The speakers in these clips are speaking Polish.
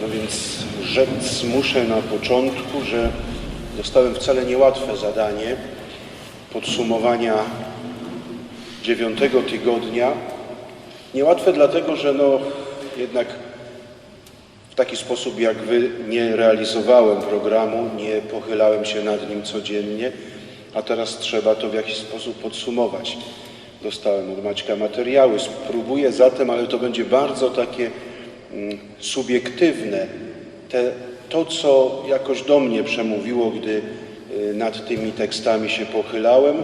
No więc rzec muszę na początku, że dostałem wcale niełatwe zadanie podsumowania dziewiątego tygodnia. Niełatwe dlatego, że no jednak w taki sposób jak Wy nie realizowałem programu, nie pochylałem się nad nim codziennie, a teraz trzeba to w jakiś sposób podsumować. Dostałem od Maćka materiały, spróbuję zatem, ale to będzie bardzo takie subiektywne. Te, to, co jakoś do mnie przemówiło, gdy y, nad tymi tekstami się pochylałem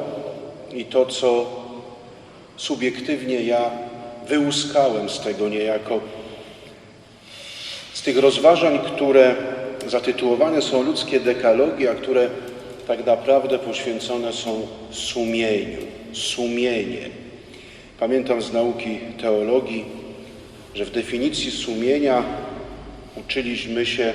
i to, co subiektywnie ja wyłuskałem z tego niejako, z tych rozważań, które zatytułowane są ludzkie dekalogi, a które tak naprawdę poświęcone są sumieniu, sumienie. Pamiętam z nauki teologii, że w definicji sumienia uczyliśmy się,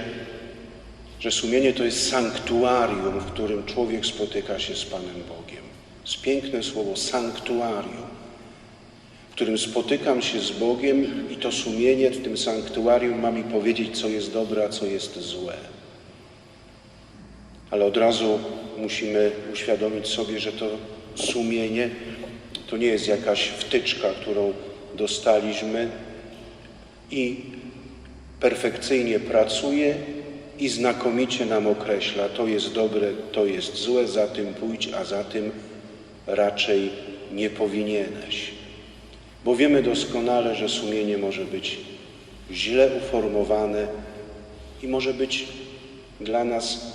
że sumienie to jest sanktuarium, w którym człowiek spotyka się z Panem Bogiem. Jest piękne słowo sanktuarium, w którym spotykam się z Bogiem i to sumienie w tym sanktuarium ma mi powiedzieć, co jest dobre, a co jest złe. Ale od razu musimy uświadomić sobie, że to sumienie to nie jest jakaś wtyczka, którą dostaliśmy i perfekcyjnie pracuje i znakomicie nam określa, to jest dobre, to jest złe, za tym pójdź, a za tym raczej nie powinieneś. Bo wiemy doskonale, że sumienie może być źle uformowane i może być dla nas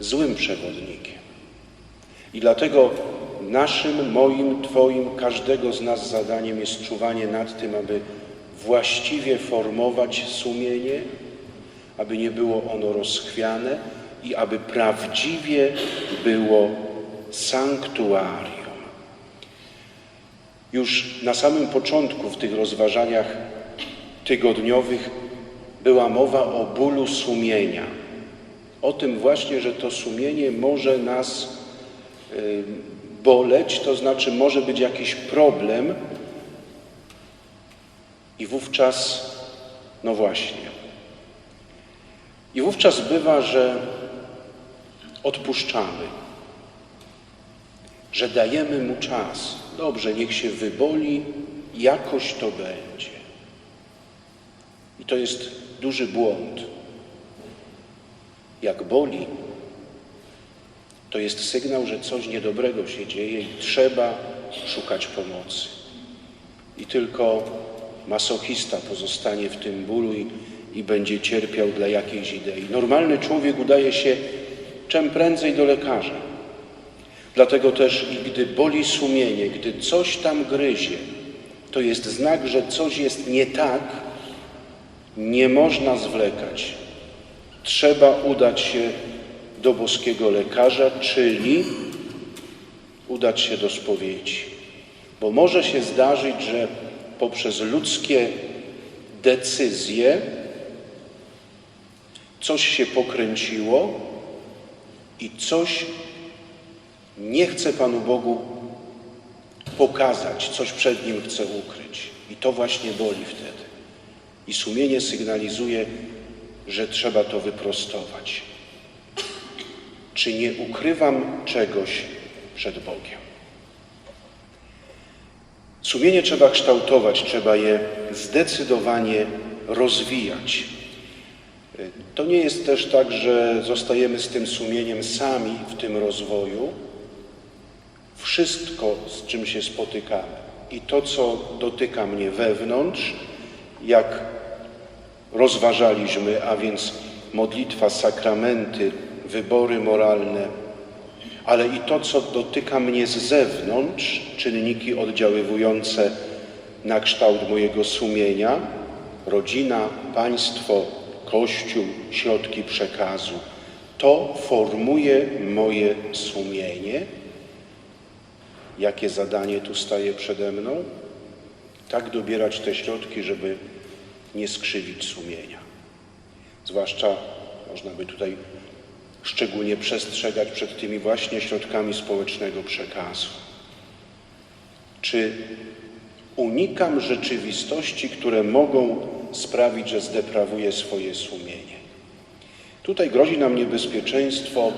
złym przewodnikiem. I dlatego naszym, moim, Twoim, każdego z nas zadaniem jest czuwanie nad tym, aby właściwie formować sumienie, aby nie było ono rozchwiane i aby prawdziwie było sanktuarium. Już na samym początku w tych rozważaniach tygodniowych była mowa o bólu sumienia. O tym właśnie, że to sumienie może nas y, boleć, to znaczy może być jakiś problem i wówczas, no właśnie, i wówczas bywa, że odpuszczamy, że dajemy mu czas. Dobrze, niech się wyboli, jakoś to będzie. I to jest duży błąd. Jak boli, to jest sygnał, że coś niedobrego się dzieje i trzeba szukać pomocy. I tylko masochista pozostanie w tym bólu i, i będzie cierpiał dla jakiejś idei. Normalny człowiek udaje się czym prędzej do lekarza. Dlatego też i gdy boli sumienie, gdy coś tam gryzie, to jest znak, że coś jest nie tak, nie można zwlekać. Trzeba udać się do boskiego lekarza, czyli udać się do spowiedzi. Bo może się zdarzyć, że poprzez ludzkie decyzje coś się pokręciło i coś nie chce Panu Bogu pokazać, coś przed Nim chce ukryć. I to właśnie boli wtedy. I sumienie sygnalizuje, że trzeba to wyprostować. Czy nie ukrywam czegoś przed Bogiem? Sumienie trzeba kształtować, trzeba je zdecydowanie rozwijać. To nie jest też tak, że zostajemy z tym sumieniem sami w tym rozwoju. Wszystko, z czym się spotykamy i to, co dotyka mnie wewnątrz, jak rozważaliśmy, a więc modlitwa, sakramenty, wybory moralne, ale i to, co dotyka mnie z zewnątrz, czynniki oddziaływujące na kształt mojego sumienia, rodzina, państwo, kościół, środki przekazu. To formuje moje sumienie. Jakie zadanie tu staje przede mną? Tak dobierać te środki, żeby nie skrzywić sumienia. Zwłaszcza można by tutaj szczególnie przestrzegać przed tymi właśnie środkami społecznego przekazu. Czy Unikam rzeczywistości, które mogą sprawić, że zdeprawuję swoje sumienie. Tutaj grozi nam niebezpieczeństwo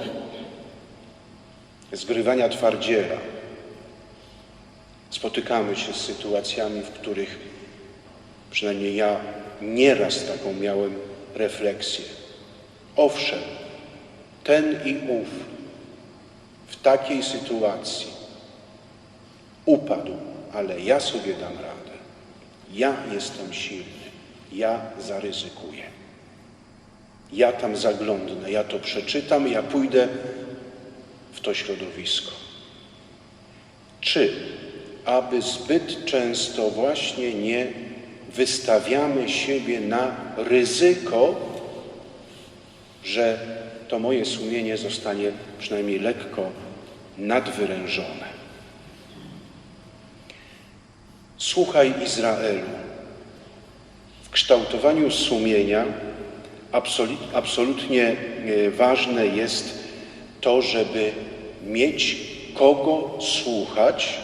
zgrywania twardziela. Spotykamy się z sytuacjami, w których przynajmniej ja nieraz taką miałem refleksję. Owszem, ten i ów w takiej sytuacji upadł, ale ja sobie dam radę. Ja jestem silny. Ja zaryzykuję. Ja tam zaglądnę, ja to przeczytam, ja pójdę w to środowisko. Czy aby zbyt często właśnie nie wystawiamy siebie na ryzyko, że to moje sumienie zostanie przynajmniej lekko nadwyrężone. Słuchaj Izraelu. W kształtowaniu sumienia absolutnie e, ważne jest to, żeby mieć kogo słuchać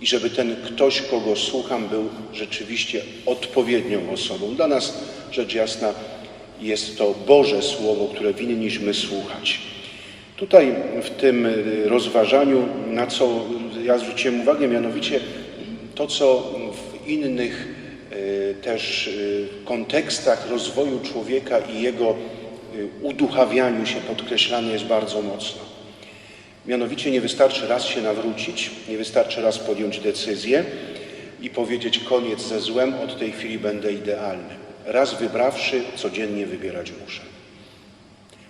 i żeby ten ktoś, kogo słucham, był rzeczywiście odpowiednią osobą. Dla nas, rzecz jasna, jest to Boże Słowo, które winniśmy słuchać. Tutaj w tym rozważaniu, na co ja zwróciłem uwagę, mianowicie to, co w innych e, też e, kontekstach rozwoju człowieka i jego uduchawianiu się podkreślane jest bardzo mocno. Mianowicie nie wystarczy raz się nawrócić, nie wystarczy raz podjąć decyzję i powiedzieć koniec ze złem, od tej chwili będę idealny. Raz wybrawszy, codziennie wybierać muszę.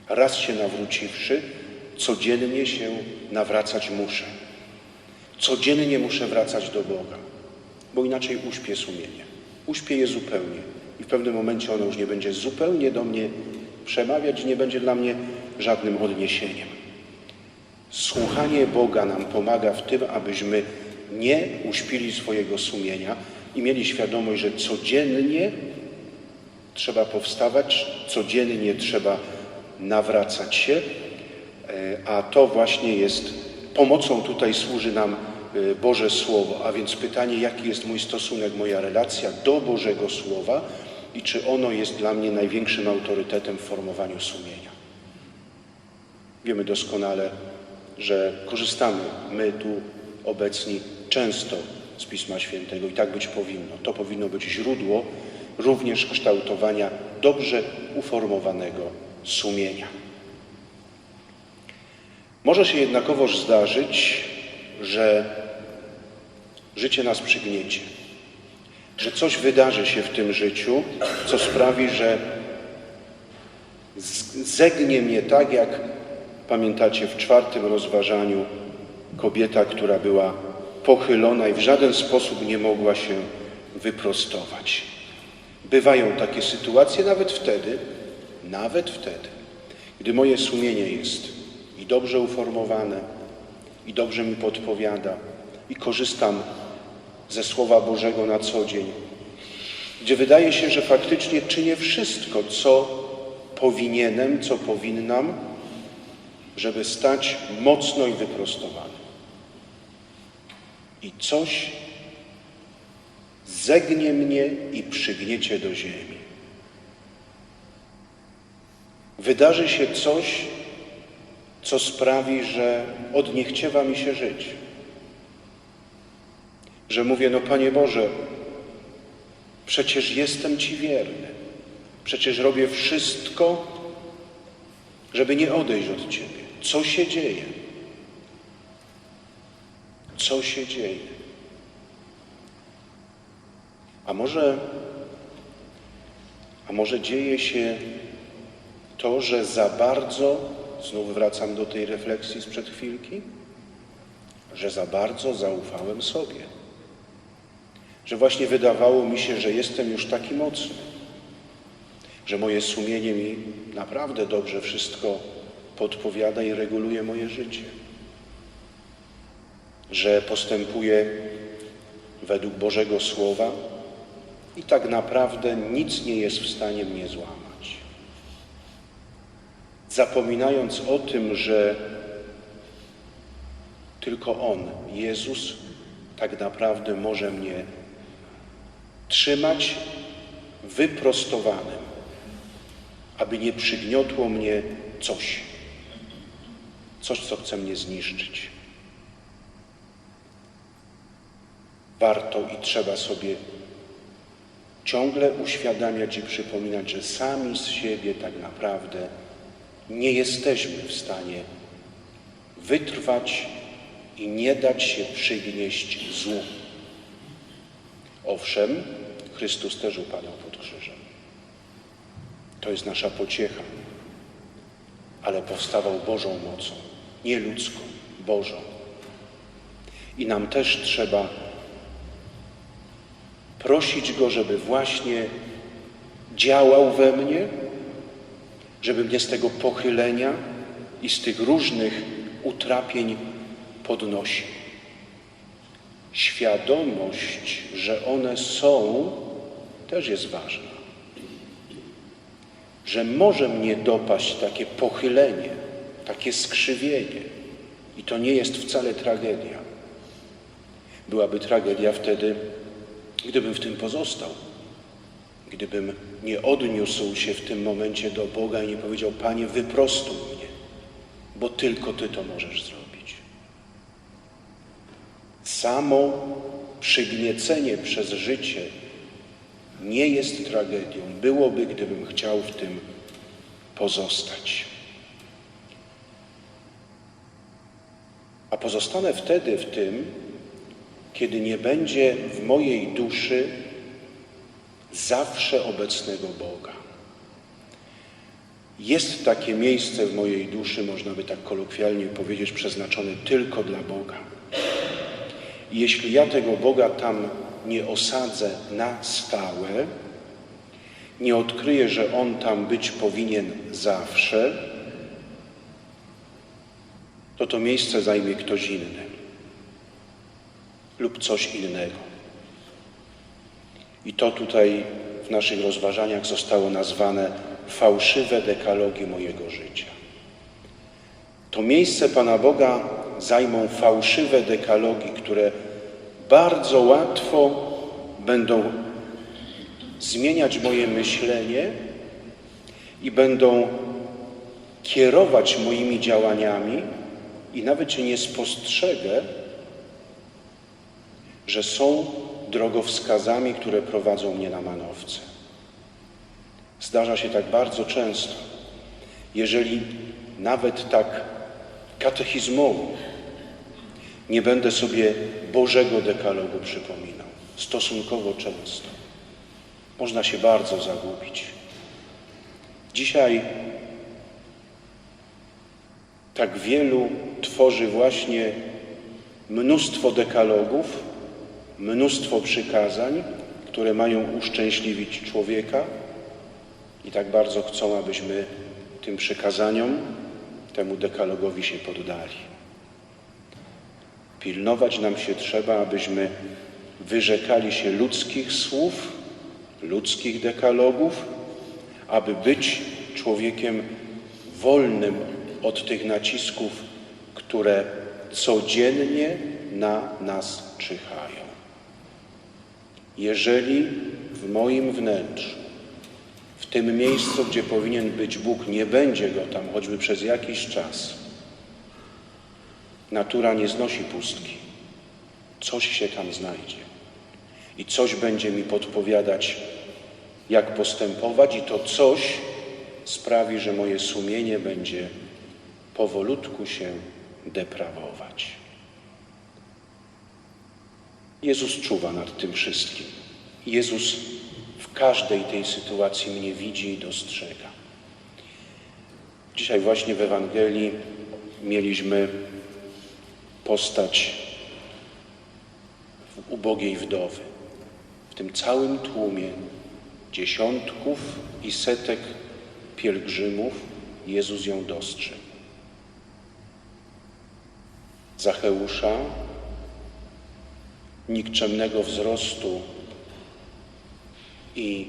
Raz się nawróciwszy, codziennie się nawracać muszę. Codziennie muszę wracać do Boga, bo inaczej uśpię sumienie. Uśpię je zupełnie i w pewnym momencie ono już nie będzie zupełnie do mnie przemawiać, nie będzie dla mnie żadnym odniesieniem. Słuchanie Boga nam pomaga w tym, abyśmy nie uśpili swojego sumienia i mieli świadomość, że codziennie trzeba powstawać, codziennie trzeba nawracać się, e, a to właśnie jest pomocą tutaj służy nam e, Boże Słowo, a więc pytanie, jaki jest mój stosunek, moja relacja do Bożego Słowa i czy ono jest dla mnie największym autorytetem w formowaniu sumienia. Wiemy doskonale, że korzystamy my tu obecni często z Pisma Świętego i tak być powinno. To powinno być źródło również kształtowania dobrze uformowanego sumienia. Może się jednakowoż zdarzyć, że życie nas przygniecie, że coś wydarzy się w tym życiu, co sprawi, że zegnie mnie tak, jak pamiętacie w czwartym rozważaniu kobieta, która była pochylona i w żaden sposób nie mogła się wyprostować. Bywają takie sytuacje nawet wtedy, nawet wtedy, gdy moje sumienie jest i dobrze uformowane, i dobrze mi podpowiada, i korzystam ze Słowa Bożego na co dzień, gdzie wydaje się, że faktycznie czynię wszystko, co powinienem, co powinnam, żeby stać mocno i wyprostowany. I coś zegnie mnie i przygniecie do ziemi. Wydarzy się coś, co sprawi, że odniechciewa mi się żyć. Że mówię, no Panie Boże, przecież jestem Ci wierny. Przecież robię wszystko, żeby nie odejść od Ciebie. Co się dzieje? Co się dzieje? A może, a może dzieje się to, że za bardzo, znów wracam do tej refleksji sprzed chwilki, że za bardzo zaufałem sobie. Że właśnie wydawało mi się, że jestem już taki mocny, że moje sumienie mi naprawdę dobrze wszystko podpowiada i reguluje moje życie. Że postępuję według Bożego Słowa, i tak naprawdę nic nie jest w stanie mnie złamać. Zapominając o tym, że tylko On, Jezus, tak naprawdę może mnie trzymać wyprostowanym, aby nie przygniotło mnie coś, coś, co chce mnie zniszczyć. Warto i trzeba sobie ciągle uświadamiać i przypominać, że sami z siebie tak naprawdę nie jesteśmy w stanie wytrwać i nie dać się przygnieść złu. Owszem, Chrystus też upadał pod krzyżem. To jest nasza pociecha, ale powstawał Bożą mocą, nie ludzką, Bożą. I nam też trzeba prosić Go, żeby właśnie działał we mnie, żeby mnie z tego pochylenia i z tych różnych utrapień podnosił. Świadomość, że one są, też jest ważna. Że może mnie dopaść takie pochylenie, takie skrzywienie. I to nie jest wcale tragedia. Byłaby tragedia wtedy, gdybym w tym pozostał. Gdybym nie odniósł się w tym momencie do Boga i nie powiedział, Panie, wyprostuj mnie, bo tylko Ty to możesz zrobić. Samo przygniecenie przez życie nie jest tragedią. Byłoby, gdybym chciał w tym pozostać. A pozostanę wtedy w tym, kiedy nie będzie w mojej duszy zawsze obecnego Boga. Jest takie miejsce w mojej duszy, można by tak kolokwialnie powiedzieć, przeznaczone tylko dla Boga. I jeśli ja tego Boga tam nie osadzę na stałe, nie odkryję, że On tam być powinien zawsze, to to miejsce zajmie ktoś inny lub coś innego. I to tutaj w naszych rozważaniach zostało nazwane fałszywe dekalogi mojego życia. To miejsce Pana Boga zajmą fałszywe dekalogi, które bardzo łatwo będą zmieniać moje myślenie i będą kierować moimi działaniami i nawet się nie spostrzegę, że są drogowskazami, które prowadzą mnie na manowce. Zdarza się tak bardzo często, jeżeli nawet tak katechizmowo nie będę sobie Bożego dekalogu przypominał, stosunkowo często. Można się bardzo zagubić. Dzisiaj tak wielu tworzy właśnie mnóstwo dekalogów, mnóstwo przykazań, które mają uszczęśliwić człowieka i tak bardzo chcą, abyśmy tym przykazaniom, temu dekalogowi się poddali. Pilnować nam się trzeba, abyśmy wyrzekali się ludzkich słów, ludzkich dekalogów, aby być człowiekiem wolnym od tych nacisków, które codziennie na nas czyhają. Jeżeli w moim wnętrzu, w tym miejscu, gdzie powinien być Bóg, nie będzie go tam, choćby przez jakiś czas, natura nie znosi pustki. Coś się tam znajdzie i coś będzie mi podpowiadać, jak postępować, i to coś sprawi, że moje sumienie będzie powolutku się deprawować. Jezus czuwa nad tym wszystkim. Jezus w każdej tej sytuacji mnie widzi i dostrzega. Dzisiaj właśnie w Ewangelii mieliśmy postać ubogiej wdowy. W tym całym tłumie dziesiątków i setek pielgrzymów Jezus ją dostrzegł. Zacheusza, nikczemnego wzrostu i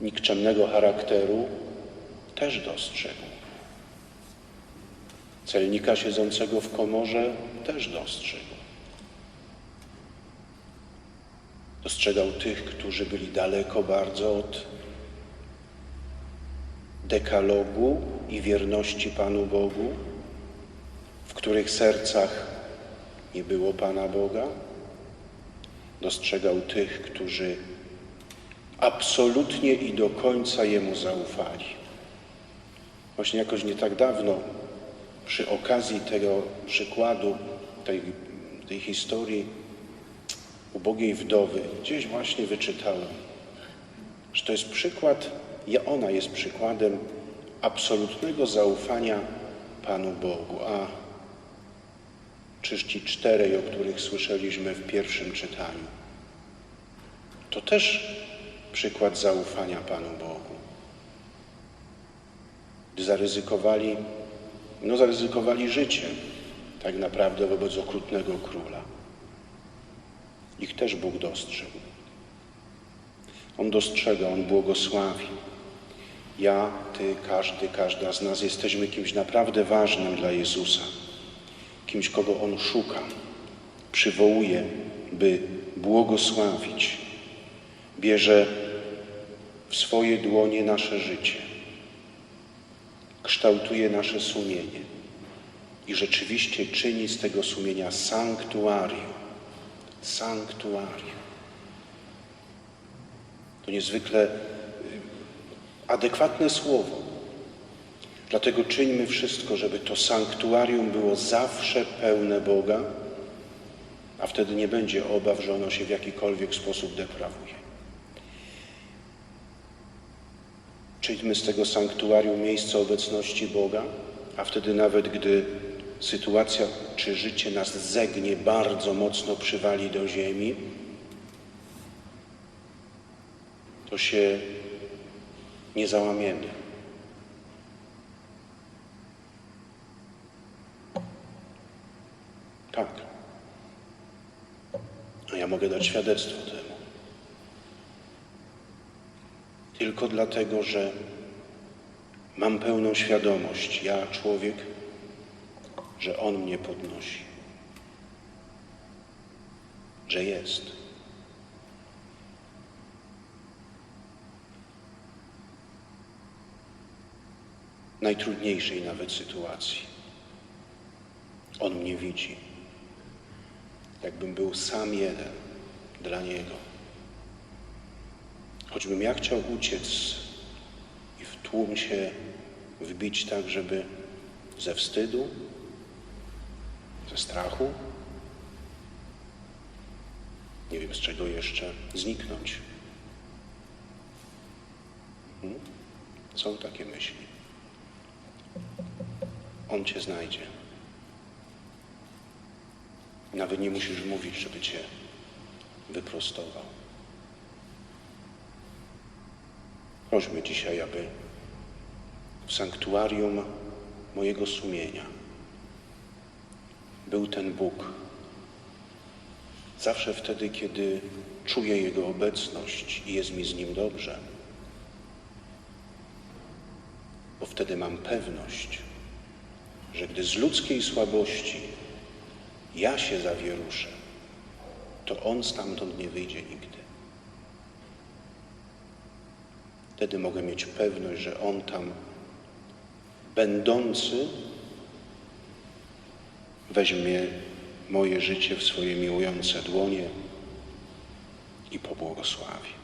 nikczemnego charakteru też dostrzegł. Celnika siedzącego w komorze też dostrzegł. Dostrzegał tych, którzy byli daleko bardzo od dekalogu i wierności Panu Bogu, w których sercach nie było Pana Boga. Dostrzegał tych, którzy absolutnie i do końca Jemu zaufali. Właśnie jakoś nie tak dawno, przy okazji tego przykładu, tej, tej historii ubogiej wdowy, gdzieś właśnie wyczytałem, że to jest przykład, ona jest przykładem absolutnego zaufania Panu Bogu, a czyż ci czterej, o których słyszeliśmy w pierwszym czytaniu, to też przykład zaufania Panu Bogu. Gdy zaryzykowali, no zaryzykowali życie tak naprawdę wobec okrutnego króla. Ich też Bóg dostrzegł. On dostrzega, On błogosławi. Ja, Ty, każdy, każda z nas jesteśmy kimś naprawdę ważnym dla Jezusa. Kimś, kogo On szuka, przywołuje, by błogosławić. Bierze w swoje dłonie nasze życie. Kształtuje nasze sumienie i rzeczywiście czyni z tego sumienia sanktuarium. Sanktuarium. To niezwykle y, adekwatne słowo. Dlatego czyńmy wszystko, żeby to sanktuarium było zawsze pełne Boga, a wtedy nie będzie obaw, że ono się w jakikolwiek sposób deprawuje. Czyńmy z tego sanktuarium miejsce obecności Boga, a wtedy nawet gdy sytuacja czy życie nas zegnie, bardzo mocno przywali do ziemi, to się nie załamiemy. Tak. A ja mogę dać świadectwo temu. Tylko dlatego, że mam pełną świadomość, ja człowiek, że On mnie podnosi, że jest. Najtrudniejszej nawet sytuacji. On mnie widzi, jakbym był sam jeden dla Niego. Choćbym ja chciał uciec i w tłum się wbić tak, żeby ze wstydu, ze strachu, nie wiem z czego jeszcze, zniknąć. Hmm? Są takie myśli. On cię znajdzie. Nawet nie musisz mówić, żeby cię wyprostował. Prośmy dzisiaj, aby w sanktuarium mojego sumienia był ten Bóg. Zawsze wtedy, kiedy czuję Jego obecność i jest mi z Nim dobrze, bo wtedy mam pewność, że gdy z ludzkiej słabości ja się zawieruszę, to On stamtąd nie wyjdzie nigdy. Wtedy mogę mieć pewność, że On tam, będący, weźmie moje życie w swoje miłujące dłonie i pobłogosławi.